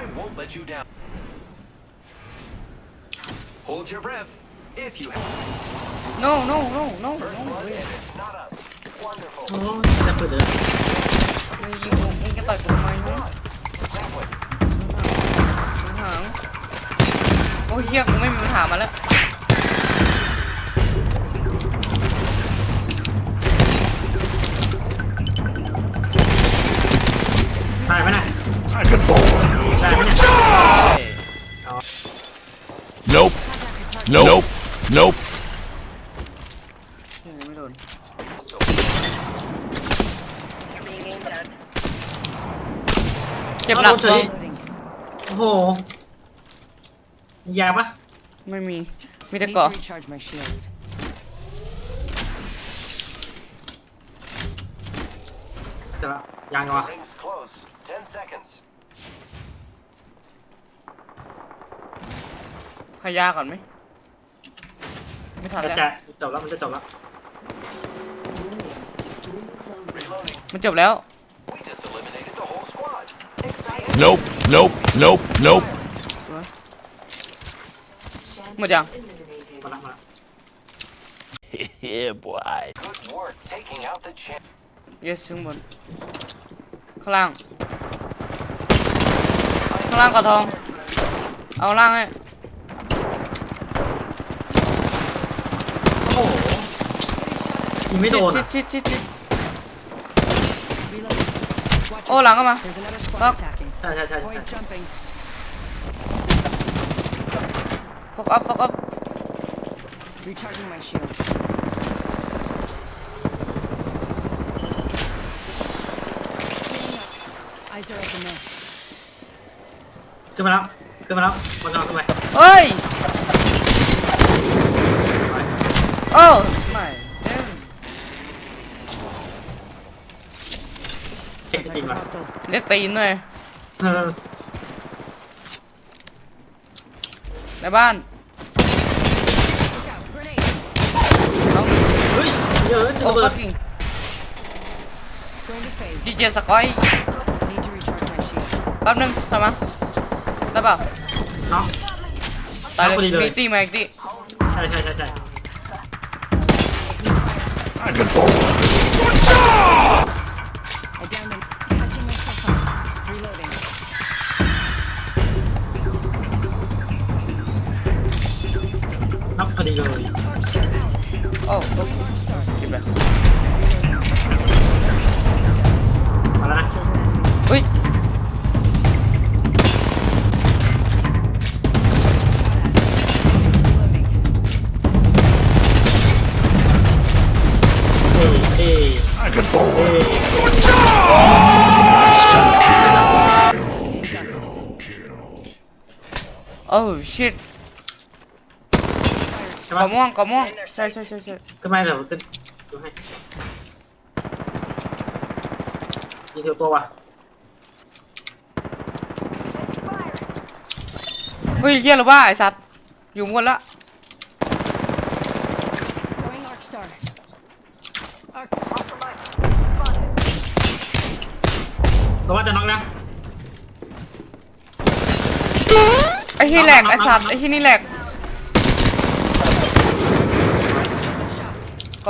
I won't let you down. Hold your breath. If you have no no no no no blood เฮ้ย and it's not us. Wonderful. โอ้ยจะเปิดเลยมึงยิงกูมึงจะต่อยกูทำไมเนี่ย That way. หางโอ้ยเฮียกูไม่มีปัญหามาแล้ว Nope. Nope. Nope. เฮ้ยไม่โดนเจ็บหนักเอาโดนเฉตัวยโอ้โหมียาปะไม่มี มีแต่ Need เกาะ to recharge my shields. เดี๋ยวยังวะ Rings ขยาก่อนไหมไม่ทันจะแล้วจะจบแล้วมันจะจบแล้ว Reloading. มันจบแล้ว We just eliminated the whole squad. Exciting. Nope. Nope. Nope. Nope. หมดยังมาละมาละ yeah, boy. Good work taking out the champ. เยสข้างบนข้างล่างข้างล่างกระทอง เอาล่างให้ โอ้โห ยิไม่โดนชิดอะชิดชิดโอ้หลังเข้มา There's another squad ฟกอัฟอัพรขึ้นมาแล้วขึ้นมาแล้วบนนอนขึ้นไปเฮ้ย โอ้ไม่เอ้ย เก่งจริงว่ะ Hostile. เรียกตีนหน่อยเออในบ้าน Look out. Grenade. น้องเฮ้ยเยอะโอ้ระเบิก็ดกิ่ง Going to phase. จีเจสกอย Need to recharge my shields. แป๊บนึงทำมาได้เปล่าเนาะตายเลพอดียเลยมีตีมาอีกตีใช่ใช่ใช่ใช่ พอดีเลยโอ้เก็บเลยมาแล้วนะอุ้ยเอ้ยเอ้ย I can ball. เอ้ย Got this. โอ้ชิตใช่กระปะม่วงกระม่วง ใช่ใช่ใช่ใช่ขึ้นมาเดี๋ยวขึ้นดูให้ยิงเทียวตัววะเฮ้ยเฮียหรือว่าไอสัตว์อยู่หมดละ Going Arc Star. Arc. ตัวว่าจะน็อกนะไอ้ที่แหลกไอสัตว์ไอ้ที่นี่แหลก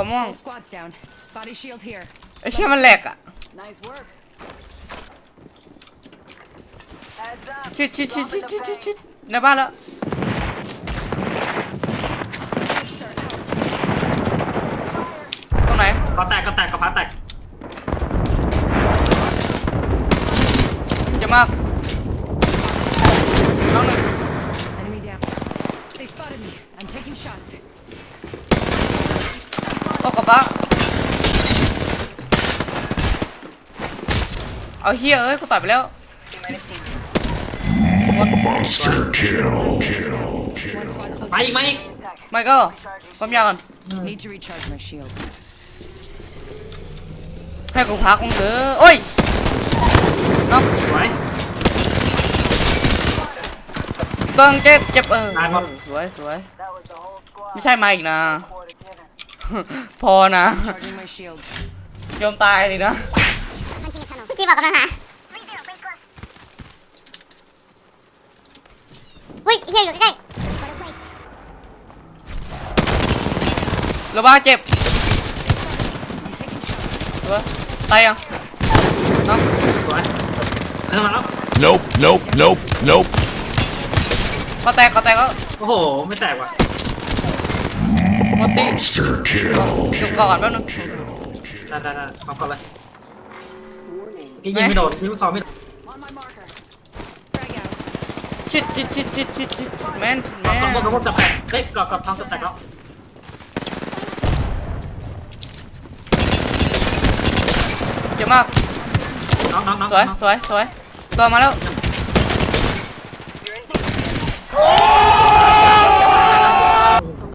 กระม่วง Whole squad's down. Body shield here. ไอ้เชี่ยมันแหลกอ่ะ Nice work. ชิดชิดชิดชิดชิดชิดชิดในบ้านแล้ว Arc Star out. ตรงไหน ก็แตกก็แตกก็ฟ้าแตก เจะมากน้องหนึ่ง Enemy down. They spotted me. I'm taking shots. โอ้กระบะเอาเฮียเอ้ยกูต่อยไปแล้ว Monster kill. One squad มา close. อีกมาอีกไม่ก็ปั๊มยาก่อน Need to recharge my shields. ให้กูพักมึงเถอะโอ้ยน้องสวยเบิ้งเจ็บเจ็บเออตายหมด สวยสวยไม่ใช่มาอีกนะ พอนะ Charging my shields. ยอมตายเลยนะเมื่อกี้บอกกำลังหาๆอยู่ใกล้โลบ้าเจ็บเออตายยังน้องสวยขึ้นมาแล้ว Nope, nope, nope, nope. ก็แตกก็แตกก็โอ้โห ไม่แตกว่ะ หมดตี Monster kill. จุกก่อนแป๊บนึงได้ได้ได้เอาก่อนเลยพี่ยิงไม่โดนพี่ลูกซองไม่โดน On my marker. Frag out. ชิดชิดชิดชิดชิดชิดแมนชิดแมกรอบนกรอบกรอบจะแตกเฮ้ยกรอบกรอบทองจะแตกแล้วเจ็บมากน้องน้องน้องสวยน้องสวยสวยตัวมาแล้วยัง